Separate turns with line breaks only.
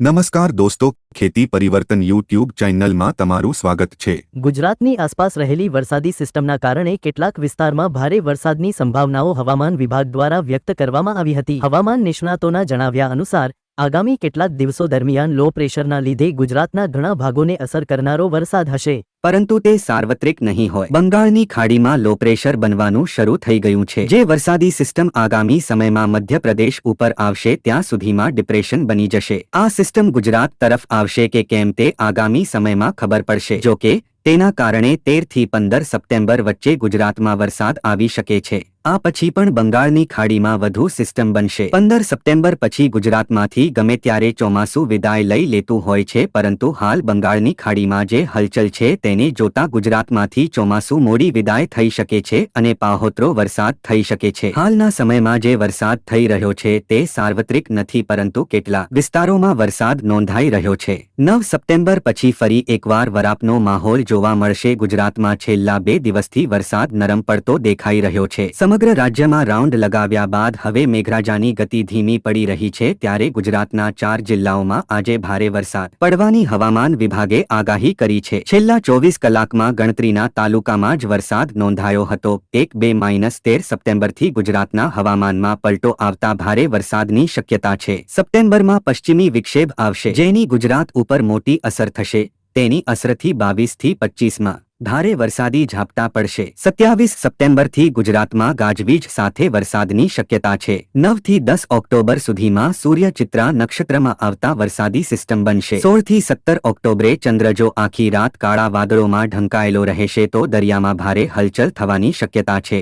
નમસ્કાર દોસ્તો, ખેતી પરિવર્તન યુટ્યુબ ચેનલમાં તમારું સ્વાગત છે.
ગુજરાતની આસપાસ રહેલી વરસાદી સિસ્ટમના કારણે કેટલાક વિસ્તારમાં ભારે વરસાદની સંભાવનાઓ હવામાન વિભાગ દ્વારા વ્યક્ત કરવામાં આવી હતી. હવામાન નિષ્ણાતોના જણાવ્યા અનુસાર આગામી કેટલાક દિવસો દરમિયાન લો પ્રેશરના લીધે ગુજરાતના ઘણા ભાગોને અસર કરનારો વરસાદ હશે.
પરંતુ તે સાર્વત્રિક નહીં હોય. બંગાળની ખાડીમાં લો પ્રેશર બનવાનું શરૂ થઈ ગયું છે. જે વરસાદી સિસ્ટમ આગામી સમયમાં મધ્યપ્રદેશ ઉપર આવશે, ત્યાં સુધીમાં ડિપ્રેશન બની જશે. આ સિસ્ટમ ગુજરાત તરફ આવશે કે કેમ તે આગામી સમયમાં ખબર પડશે. જો કે, તેના કારણે તેરથી પંદર સપ્ટેમ્બર વચ્ચે ગુજરાતમાં વરસાદ આવી શકે છે. આ પછી પણ બંગાળની ખાડીમાં વધુ સિસ્ટમ બનશે. પંદર સપ્ટેમ્બર પછી ગુજરાતમાંથી ગમે ત્યારે ચોમાસું વિદાય લઈ લેતું હોય છે, પરંતુ હાલ બંગાળની ખાડીમાં જે હલચલ છે તેને જોતા ગુજરાતમાંથી ચોમાસું મોડી વિદાય થઈ શકે છે અને પાહોતરો વરસાદ થઈ શકે છે. હાલના સમયમાં જે વરસાદ થઈ રહ્યો છે તે સાર્વત્રિક નથી, પરંતુ કેટલા વિસ્તારોમાં વરસાદ નોંધાઈ રહ્યો છે. નવ સપ્ટેમ્બર પછી ફરી એકવાર વરાપનો માહોલ જોવા મળશે. ગુજરાતમાં છેલ્લા બે દિવસથી વરસાદ નરમ પડતો દેખાઈ રહ્યો છે. સમગ્ર રાજ્યમાં રાઉન્ડ લગાવ્યા બાદ હવે મેઘરાજાની ગતિ ધીમી પડી રહી છે ત્યારે ગુજરાતના ચાર જિલ્લાઓમાં આજે ભારે વરસાદ. પડવાની હવામાન વિભાગે આગાહી કરી છે. છેલ્લા ચોવીસ કલાકમાં ગણતરીના તાલુકામાં જ વરસાદ નોંધાયો હતો. એક બે માઇનસ તેર સપ્ટેમ્બરથી ગુજરાતના હવામાનમાં પલટો આવતા ભારે વરસાદની શક્યતા છે. સપ્ટેમ્બરમાં પશ્ચિમી વિક્ષેપ આવશે. જેની ગુજરાત ઉપર મોટી અસર થશે. તેની અસરથી બાવીસથી પચ્ચીસમાં ભારે વરસાદી ઝાપટા પડશે. સત્યાવીસ સપ્ટેમ્બરથી ગુજરાતમાં ગાજવીજ સાથે વરસાદની શક્યતા છે. નવથી દસ ઓક્ટોબર સુધીમાં સૂર્ય ચિત્રા નક્ષત્રમાં આવતા વરસાદી સિસ્ટમ બનશે. સોળથી સત્તર ઓક્ટોબરે ચંદ્ર જો આખી રાત કાળા વાદળોમાં ઢંકાયેલો રહેશે તો દરિયામાં ભારે હલચલ થવાની શક્યતા છે.